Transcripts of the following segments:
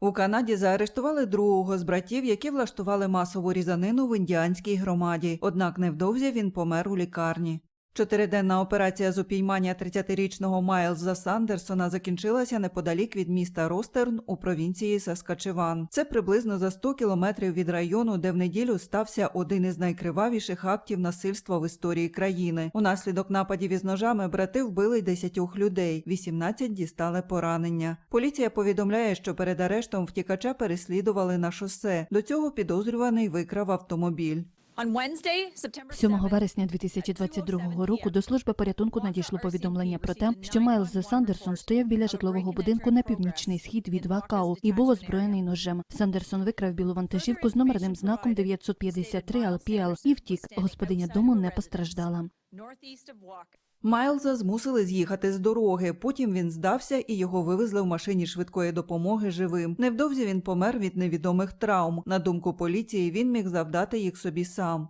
У Канаді заарештували другого з братів, які влаштували масову різанину в індіанській громаді. Однак невдовзі він помер у лікарні. Чотириденна операція з упіймання 30-річного Майлза Сандерсона закінчилася неподалік від міста Ростерн у провінції Саскачеван. Це приблизно за 100 кілометрів від району, де в неділю стався один із найкривавіших актів насильства в історії країни. Унаслідок нападів із ножами брати вбили 10 людей, 18 дістали поранення. Поліція повідомляє, що перед арештом втікача переслідували на шосе. До цього підозрюваний викрав автомобіль. On Wednesday, September 7 7th, вересня 2022 року до служби порятунку надійшло повідомлення про те, що Майлз Сандерсон стояв біля житлового будинку на північний схід від Вакау і був озброєний ножем. Сандерсон викрав білу вантажівку з номерним знаком 953 LPL і втік. Господиня дому не постраждала. Майлза змусили з'їхати з дороги. Потім він здався і його вивезли в машині швидкої допомоги живим. Невдовзі він помер від невідомих травм. На думку поліції, він міг завдати їх собі сам.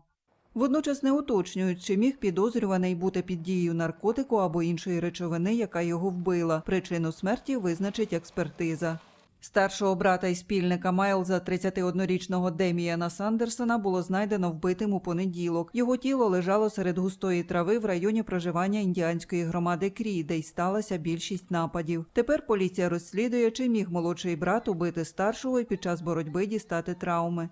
Водночас не уточнюють, чи міг підозрюваний бути під дією наркотику або іншої речовини, яка його вбила. Причину смерті визначить експертиза. Старшого брата і спільника Майлза, 31-річного Деміана Сандерсона, було знайдено вбитим у понеділок. Його тіло лежало серед густої трави в районі проживання індіанської громади Крі, де й сталася більшість нападів. Тепер поліція розслідує, чи міг молодший брат убити старшого і під час боротьби дістати травми.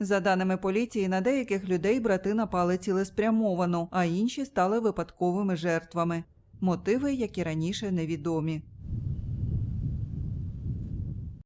За даними поліції, на деяких людей брати напали цілеспрямовано, а інші стали випадковими жертвами. Мотиви, як і раніше, невідомі.